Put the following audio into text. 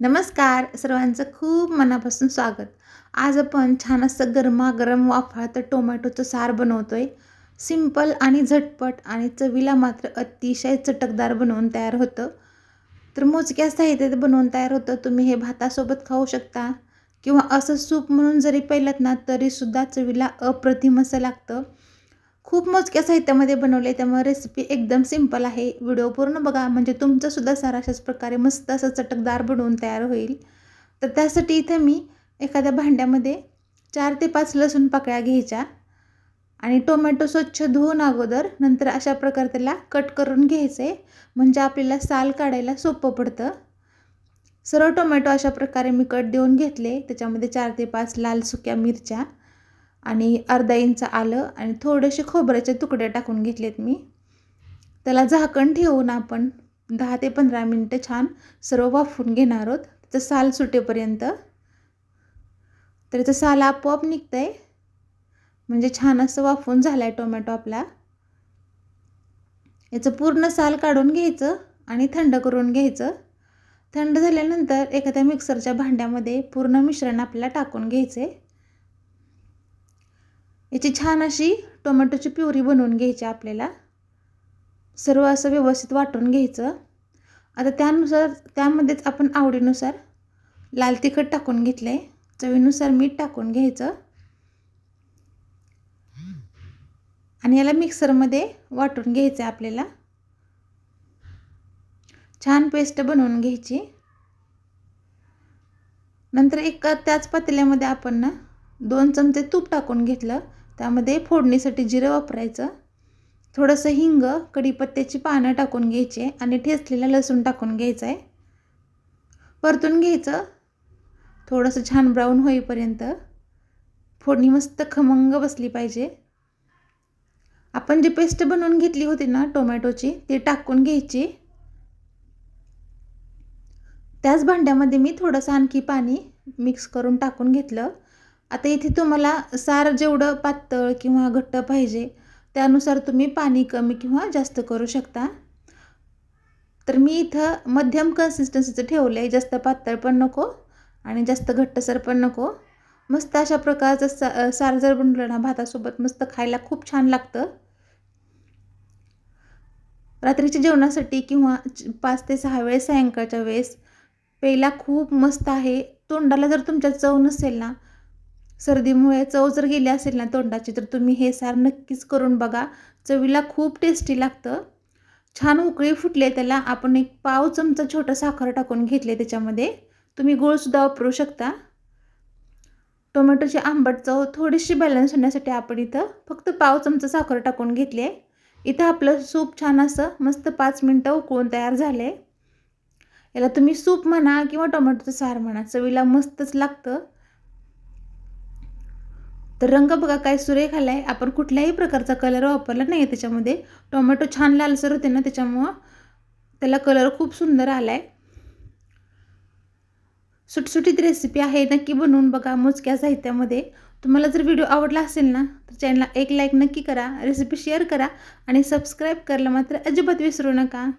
नमस्कार सर्वांचं खूप मनापासून स्वागत. आज आपण छान असं गरमागरम वाफाळतं टोमॅटोचं सार बनवतो आहे सिंपल आणि झटपट आणि चवीला मात्र अतिशय चटकदार बनवून तयार होतं. तर मोजक्या साहित्यात बनवून तयार होतं. तुम्ही हे भातासोबत खाऊ शकता किंवा असं सूप म्हणून जरी पहिलं ना तरीसुद्धा चवीला अप्रतिम असं लागतं. खूप मोजक्या साहित्यामध्ये बनवले त्यामुळे रेसिपी एकदम सिंपल आहे. व्हिडिओ पूर्ण बघा म्हणजे तुमचंसुद्धा सार अशाच प्रकारे मस्त असं चटकदार बनवून तयार होईल. तर त्यासाठी इथं मी एखाद्या भांड्यामध्ये चार ते पाच लसूण पाकळ्या घ्यायच्या आणि टोमॅटो स्वच्छ धुवून अगोदर नंतर अशा प्रकारे त्याला कट करून घ्यायचे. म्हणजे आपल्याला साल काढायला सोपं पडतं. सर्व टोमॅटो अशा प्रकारे मी कट देऊन घेतले. त्याच्यामध्ये चार ते पाच लाल सुक्या मिरच्या आणि अर्धा इंच आलं आणि थोडेसे खोबऱ्याचे तुकडे टाकून घेतलेत मी. त्याला झाकण ठेवून आपण दहा ते पंधरा मिनटं छान सर्व वाफून घेणार आहोत. त्याचं साल सुटेपर्यंत. तर त्याचं साल आपोआप निघतं आहे म्हणजे छान असं वाफून झालं आहे टोमॅटो आपला. याचं पूर्ण साल काढून घ्यायचं आणि थंड करून घ्यायचं. थंड झाल्यानंतर एखाद्या मिक्सरच्या भांड्यामध्ये पूर्ण मिश्रण आपल्याला टाकून घ्यायचे याची छान अशी टोमॅटोची प्युरी बनवून घ्यायची आपल्याला. सर्व असं व्यवस्थित वाटून घ्यायचं. आता त्यानुसार त्यामध्येच आपण आवडीनुसार लाल तिखट टाकून घेतलं आहे चवीनुसार मीठ टाकून घ्यायचं. आणि याला मिक्सरमध्ये वाटून घ्यायचं आहे आपल्याला. छान पेस्ट बनवून घ्यायची. नंतर एक त्याच पातेल्यामध्ये आपण ना दोन चमचे तूप टाकून घेतलं. त्यामध्ये फोडणीसाठी जिरं वापरायचं. थोडंसं हिंग कढीपत्त्याची पानं टाकून घ्यायचे आणि ठेचलेलं लसूण टाकून घ्यायचं आहे परतून घ्यायचं. थोडंसं छान ब्राऊन होईपर्यंत फोडणी मस्त खमंग बसली पाहिजे. आपण जी पेस्ट बनवून घेतली होती ना टोमॅटोची ती टाकून घ्यायची. त्याच भांड्यामध्ये मी थोडंसं आणखी पाणी मिक्स करून टाकून घेतलं. आता इथे तुम्हाला सार जेवढं पातळ किंवा घट्ट पाहिजे त्यानुसार तुम्ही पाणी कमी किंवा जास्त करू शकता. तर मी इथं मध्यम कन्सिस्टन्सीचं ठेवलं आहे जास्त पातळ पण नको आणि जास्त घट्टसर पण नको. मस्त अशा प्रकारचं सा सार जर बनलं ना भातासोबत मस्त खायला खूप छान लागतं. रात्रीच्या जेवणासाठी किंवा पाच ते सहा वेळेस सायंकाळच्या वेळेस प्यायला खूप मस्त आहे. तोंडाला जर तुमच्या चव नसेल ना सर्दीमुळे चव जर गेली असेल ना तोंडाची तर तुम्ही हे सार नक्कीच करून बघा. चवीला खूप टेस्टी लागतं. छान उकळी फुटले त्याला. आपण एक पाव चमचा छोटं साखर टाकून घेतले त्याच्यामध्ये. तुम्ही गोळसुद्धा वापरू शकता. टोमॅटोची आंबट चव थोडीशी बॅलन्स होण्यासाठी आपण इथं फक्त पाव चमचा साखर टाकून घेतली आहे. इथं आपलं सूप छान असं मस्त पाच मिनटं उकळून तयार झाले याला तुम्ही सूप म्हणा किंवा टोमॅटोचं सार म्हणा चवीला मस्तच लागतं. तर रंग बघा काय सुरेख आला आहे आपण कुठल्याही प्रकारचा कलर वापरला नाही आहे त्याच्यामध्ये. टोमॅटो छान लालसर होते ना त्याच्यामुळं त्याला कलर खूप सुंदर आला आहे सुटसुटीत रेसिपी आहे नक्की बनवून बघा मोजक्या साहित्यामध्ये. तुम्हाला जर व्हिडिओ आवडला असेल ना तर चॅनलला एक लाईक नक्की करा रेसिपी शेअर करा आणि सबस्क्राईब करायला मात्र अजिबात विसरू नका.